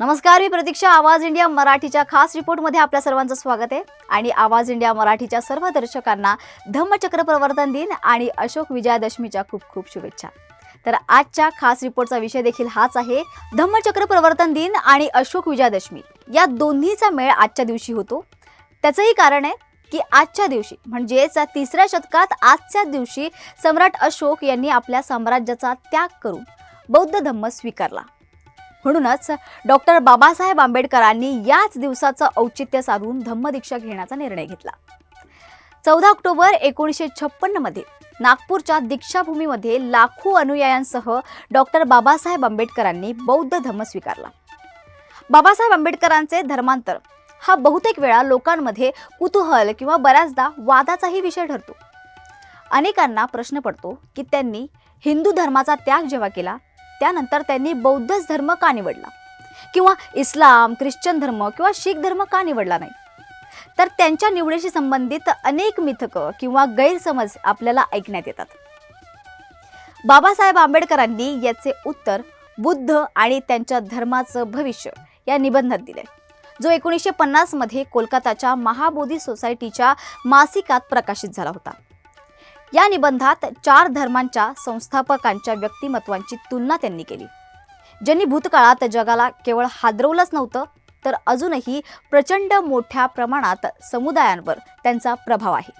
नमस्कार मी प्रतीक्षा आवाज इंडिया मराठीच्या खास रिपोर्टमध्ये आपल्या सर्वांचं स्वागत आहे. आणि आवाज इंडिया मराठीच्या सर्व दर्शकांना धम्मचक्र प्रवर्तन दिन आणि अशोक विजयादशमीच्या खूप खूप शुभेच्छा. तर आजच्या खास रिपोर्टचा विषय देखील हाच आहे धम्मचक्र प्रवर्तन दिन आणि अशोक विजयादशमी. या दोन्हीचा मेळ आजच्या दिवशी होतो. त्याचंही कारण आहे की आजच्या दिवशी म्हणजेच तिसऱ्या शतकात आजच्या दिवशी सम्राट अशोक यांनी आपल्या साम्राज्याचा त्याग करून बौद्ध धम्म स्वीकारला. म्हणूनच डॉक्टर बाबासाहेब आंबेडकरांनी याच दिवसाचं औचित्य साधून धम्मदीक्षा घेण्याचा निर्णय घेतला. चौदा ऑक्टोबर एकोणीसशे छप्पन्नमध्ये नागपूरच्या दीक्षाभूमीमध्ये लाखो अनुयायांसह डॉक्टर बाबासाहेब आंबेडकरांनी बौद्ध धम्म स्वीकारला. बाबासाहेब आंबेडकरांचे धर्मांतर हा बहुतेक वेळा लोकांमध्ये कुतूहल किंवा बऱ्याचदा वादाचाही विषय ठरतो. अनेकांना प्रश्न पडतो की त्यांनी हिंदू धर्माचा त्याग जेव्हा केला त्यानंतर त्यांनी बौद्धच धर्म का निवडला? किंवा इस्लाम ख्रिश्चन धर्म किंवा शीख धर्म का निवडला नाही? तर त्यांच्या निवडीशी संबंधित अनेक मिथकं किंवा गैरसमज आपल्याला ऐकण्यात येतात. बाबासाहेब आंबेडकरांनी याचे उत्तर बुद्ध आणि त्यांच्या धर्माचं भविष्य या निबंधात दिले जो एकोणीसशे पन्नासमध्ये कोलकाताच्या महाबोधी सोसायटीच्या मासिकात प्रकाशित झाला होता. या निबंधात चार धर्मांच्या संस्थापकांच्या व्यक्तिमत्वांची तुलना त्यांनी केली. ज्यांनी भूतकाळात जगाला केवळ हादरवलंच नव्हतं तर अजूनही प्रचंड मोठ्या प्रमाणात समुदायांवर त्यांचा प्रभाव आहे.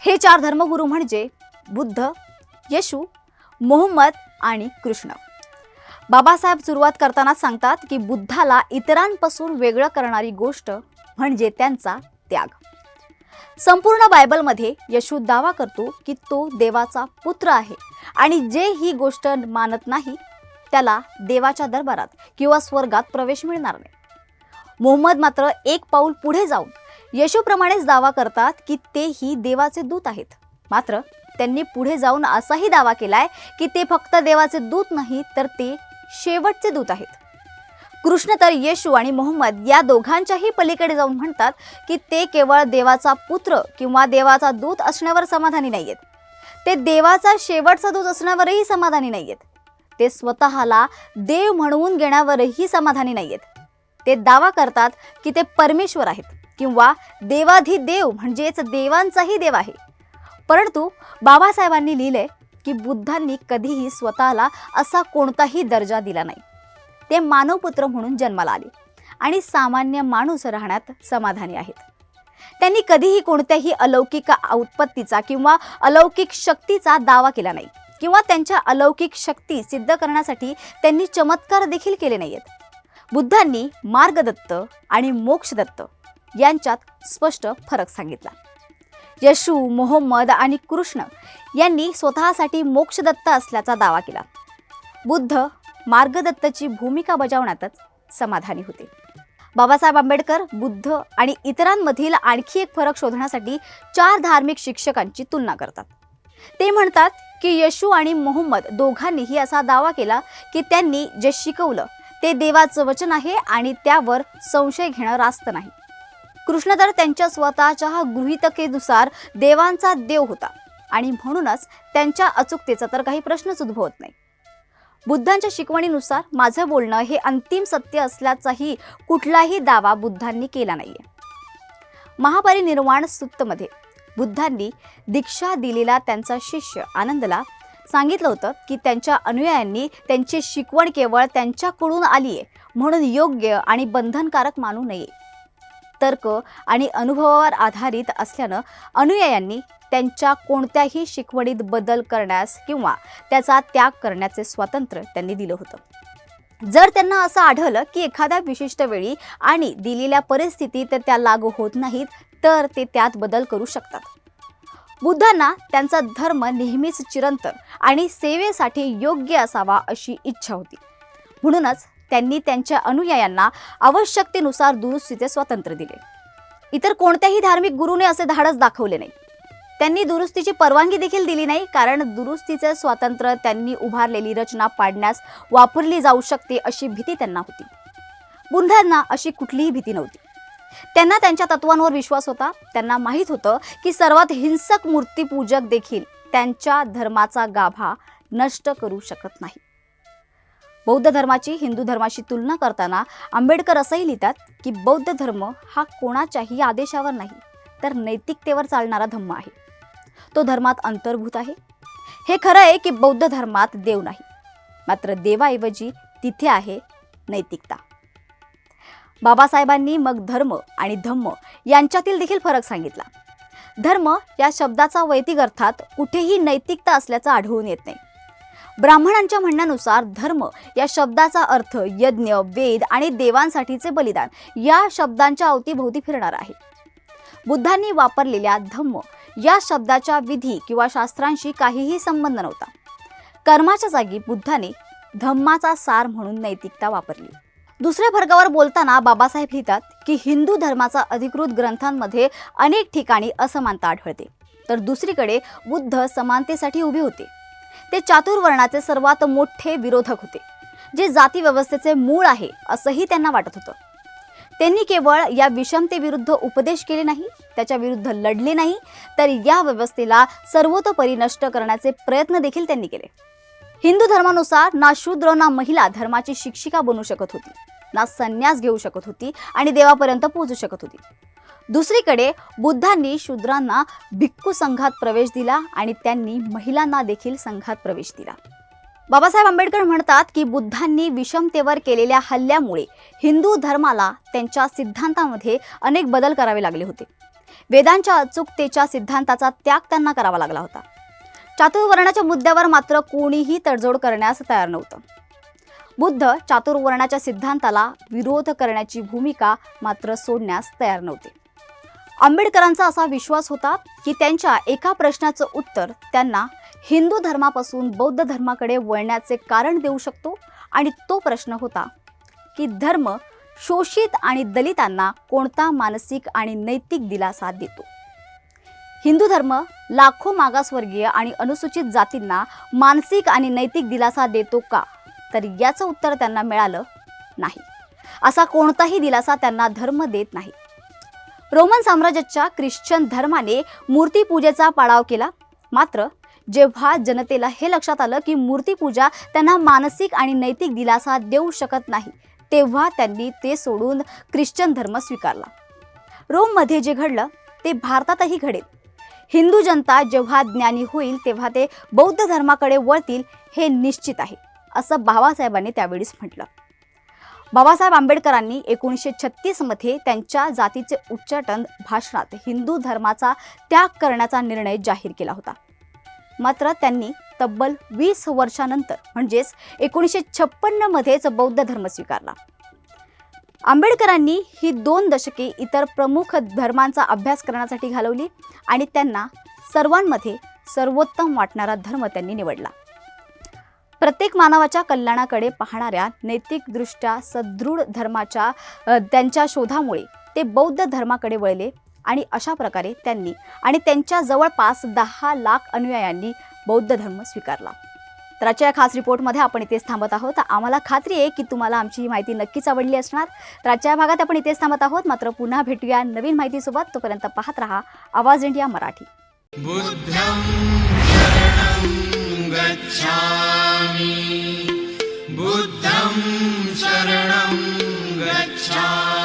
हे चार धर्मगुरू म्हणजे बुद्ध येशू मोहम्मद आणि कृष्ण. बाबासाहेब सुरुवात करताना सांगतात की बुद्धाला इतरांपासून वेगळं करणारी गोष्ट म्हणजे त्यांचा त्याग. संपूर्ण बायबलमध्ये यशू दावा करतो की तो देवाचा पुत्र आहे. आणि जे ही गोष्ट मानत नाही त्याला देवाच्या दरबारात किंवा स्वर्गात प्रवेश मिळणार नाही. मोहम्मद मात्र एक पाऊल पुढे जाऊन यशूप्रमाणेच दावा करतात की ते ही देवाचे दूत आहेत. मात्र त्यांनी पुढे जाऊन असाही दावा केलाय की ते फक्त देवाचे दूत नाही तर ते शेवटचे दूत आहेत. कृष्ण तर येशू आणि मोहम्मद या दोघांच्याही पलीकडे जाऊन म्हणतात की ते केवळ देवाचा पुत्र किंवा देवाचा दूत असण्यावर समाधानी नाही आहेत ते देवाचा शेवटचा दूत असण्यावरही समाधानी नाही आहेत ते स्वतःला देव म्हणवून घेण्यावरही समाधानी नाही आहेत ते दावा करतात की ते परमेश्वर आहेत किंवा देवाधी देव म्हणजेच देवांचाही देव आहे. परंतु बाबासाहेबांनी लिहिले की बुद्धांनी कधीही स्वतःला असा कोणताही दर्जा दिला नाही. ते मानवपुत्र म्हणून जन्माला आले आणि सामान्य माणूस राहण्यात समाधानी आहेत. त्यांनी कधीही कोणत्याही अलौकिक उत्पत्तीचा किंवा अलौकिक शक्तीचा दावा केला नाही किंवा त्यांच्या अलौकिक शक्ती सिद्ध करण्यासाठी त्यांनी चमत्कार देखील केले नाहीत बुद्धांनी मार्गदत्त आणि मोक्षदत्त यांच्यात स्पष्ट फरक सांगितला. यशू मोहम्मद आणि कृष्ण यांनी स्वतःसाठी मोक्षदत्त असल्याचा दावा केला. बुद्ध मार्गदत्तची भूमिका बजावण्यातच समाधानी होते. बाबासाहेब आंबेडकर बुद्ध आणि इतरांमधील आणखी एक फरक शोधण्यासाठी चार धार्मिक शिक्षकांची तुलना करतात. ते म्हणतात की येशू आणि मोहम्मद दोघांनीही असा दावा केला की त्यांनी जे शिकवलं ते देवाचं वचन आहे आणि त्यावर संशय घेणं रास्त नाही. कृष्ण तर त्यांच्या स्वतःच्या गृहितकेनुसार देवांचा देव होता आणि म्हणूनच त्यांच्या अचूकतेचा तर काही प्रश्नच उद्भवत नाही. बुद्धांच्या शिकवणीनुसार माझं बोलणं हे अंतिम सत्य असल्याचाही कुठलाही दावा बुद्धांनी केला नाहीये. महापरिनिर्वाण सुत्तमध्ये बुद्धांनी दीक्षा दिलेला त्यांचा शिष्य आनंदला सांगितलं होतं की त्यांच्या अनुयायांनी त्यांची शिकवण केवळ त्यांच्याकडून आली आहे म्हणून योग्य आणि बंधनकारक मानू नये. तर्क आणि अनुभवावर आधारित असल्यानं अनुयायांनी त्यांच्या कोणत्याही शिकवणीत बदल करण्यास किंवा त्याचा त्याग करण्याचे स्वातंत्र्य त्यांनी दिलं होतं. जर त्यांना असं आढळलं की एखाद्या विशिष्ट वेळी आणि दिलेल्या परिस्थितीत त्या लागू होत नाहीत तर ते त्यात बदल करू शकतात. बुद्धांना त्यांचा धर्म नेहमीच चिरंतर आणि सेवेसाठी योग्य असावा अशी इच्छा होती. म्हणूनच त्यांनी त्यांच्या अनुयायांना आवश्यकतेनुसार दुरुस्तीचे स्वातंत्र्य दिले. इतर कोणत्याही धार्मिक गुरुने असे धाडस दाखवले नाही. त्यांनी दुरुस्तीची परवानगी देखील दिली नाही कारण दुरुस्तीचे स्वातंत्र्य त्यांनी उभारलेली रचना पाडण्यास वापरली जाऊ शकते अशी भीती त्यांना होती. बुंधांना अशी कुठलीही भीती नव्हती. त्यांना त्यांच्या तत्वांवर विश्वास होता. त्यांना माहीत होतं की सर्वात हिंसक मूर्तीपूजक देखील त्यांच्या धर्माचा गाभा नष्ट करू शकत नाही. बौद्ध धर्माची हिंदू धर्माशी तुलना करताना आंबेडकर असंही लिहितात की बौद्ध धर्म हा कोणाच्याही आदेशावर नाही तर नैतिकतेवर चालणारा धम्म आहे. तो धर्मात अंतर्भूत आहे. हे खरं आहे की बौद्ध धर्मात देव नाही मात्र देवाऐवजी तिथे आहे नैतिकता. बाबासाहेबांनी मग धर्म आणि धम्म यांच्यातील देखील फरक सांगितला. धर्म या शब्दाचा वैदिक अर्थात कुठेही नैतिकता असल्याचं आढळून येत नाही. ब्राह्मणांच्या म्हणण्यानुसार धर्म या शब्दाचा अर्थ यज्ञ वेद आणि देवांसाठीचे बलिदान या शब्दांच्या अवतीभोवती फिरणार आहे. बुद्धांनी वापरलेल्या धम्म या शब्दाच्या विधी किंवा शास्त्रांशी काहीही संबंध नव्हता. कर्माच्या जागी बुद्धाने धम्माचा सार म्हणून नैतिकता वापरली. दुसऱ्या वर्गावर बोलताना बाबासाहेब लिहितात की हिंदू धर्माचा अधिकृत ग्रंथांमध्ये अनेक ठिकाणी असमानता आढळते. तर दुसरीकडे बुद्ध समानतेसाठी उभे होते. ते चातुर्वर्णाचे सर्वात मोठे विरोधक होते जे जाती व्यवस्थेचे मूळ आहे असंही त्यांना वाटत होतं. त्यांनी केवळ या विषमतेविरुद्ध उपदेश केले नाही त्याच्या विरुद्ध लढले नाही तर या व्यवस्थेला सर्वतोपरी नष्ट करण्याचे प्रयत्न देखील त्यांनी केले. हिंदू धर्मानुसार ना शूद्र ना महिला धर्माची शिक्षिका बनू शकत होती ना संन्यास घेऊ शकत होती आणि देवापर्यंत पोहोचू शकत होती. दुसरीकडे बुद्धांनी शूद्रांना भिक्खू संघात प्रवेश दिला आणि त्यांनी महिलांना देखील संघात प्रवेश दिला. बाबासाहेब आंबेडकर म्हणतात की बुद्धांनी विषमतेवर केलेल्या हल्ल्यामुळे हिंदू धर्माला त्यांच्या सिद्धांतामध्ये अनेक बदल करावे लागले होते. वेदांच्या अचूकतेच्या सिद्धांताचा त्याग त्यांना करावा लागला होता. चातुर्वर्णाच्या मुद्द्यावर मात्र कोणीही तडजोड करण्यास तयार नव्हतं. बुद्ध चातुर्वर्णाच्या सिद्धांताला विरोध करण्याची भूमिका मात्र सोडण्यास तयार नव्हते. आंबेडकरांचा असा विश्वास होता की त्यांच्या एका प्रश्नाचं उत्तर त्यांना हिंदू धर्मापासून बौद्ध धर्माकडे वळण्याचे कारण देऊ शकतो आणि तो प्रश्न होता की धर्म शोषित आणि दलितांना कोणता मानसिक आणि नैतिक दिलासा देतो? हिंदू धर्म लाखो मागासवर्गीय आणि अनुसूचित जातींना मानसिक आणि नैतिक दिलासा देतो का? तर याचं उत्तर त्यांना मिळालं नाही. असा कोणताही दिलासा त्यांना धर्म देत नाही. रोमन साम्राज्याच्या ख्रिश्चन धर्माने मूर्तीपूजेचा पाडाव केला. मात्र जेव्हा जनतेला हे लक्षात आलं की मूर्तीपूजा त्यांना मानसिक आणि नैतिक दिलासा देऊ शकत नाही तेव्हा त्यांनी ते सोडून ख्रिश्चन धर्म स्वीकारला. रोममध्ये जे घडलं ते भारतातही घडेल. हिंदू जनता जेव्हा ज्ञानी होईल तेव्हा ते बौद्ध धर्माकडे वळतील हे निश्चित आहे असं बाबासाहेबांनी त्यावेळीच म्हटलं. बाबासाहेब आंबेडकरांनी एकोणीसशे छत्तीसमध्ये त्यांच्या जातीचे उच्चाटन भाषणात हिंदू धर्माचा त्याग करण्याचा निर्णय जाहीर केला होता. मात्र त्यांनी तब्बल वीस वर्षानंतर म्हणजेच एकोणीसशे छप्पन्नमध्येच बौद्ध धर्म स्वीकारला. आंबेडकरांनी ही दोन दशके इतर प्रमुख धर्मांचा अभ्यास करण्यासाठी घालवली आणि त्यांना सर्वांमध्ये सर्वोत्तम वाटणारा धर्म त्यांनी निवडला. प्रत्येक मानवाच्या कल्याणाकडे पाहणाऱ्या नैतिकदृष्ट्या सदृढ धर्माच्या त्यांच्या शोधामुळे ते बौद्ध धर्माकडे वळले आणि अशा प्रकारे त्यांनी आणि त्यांच्या जवळपास दहा लाख अनुयायांनी बौद्ध धर्म स्वीकारला. तर आजच्या या खास रिपोर्टमध्ये आपण इथेच थांबत आहोत. आम्हाला खात्री आहे की तुम्हाला आमची ही माहिती नक्कीच आवडली असणार. तर आजच्या या भागात आपण इथेच थांबत आहोत. मात्र पुन्हा भेटूया नवीन माहितीसोबत. तोपर्यंत पाहत रहा आवाज इंडिया मराठी. बुद्धं बुद्धं शरणं गच्छामि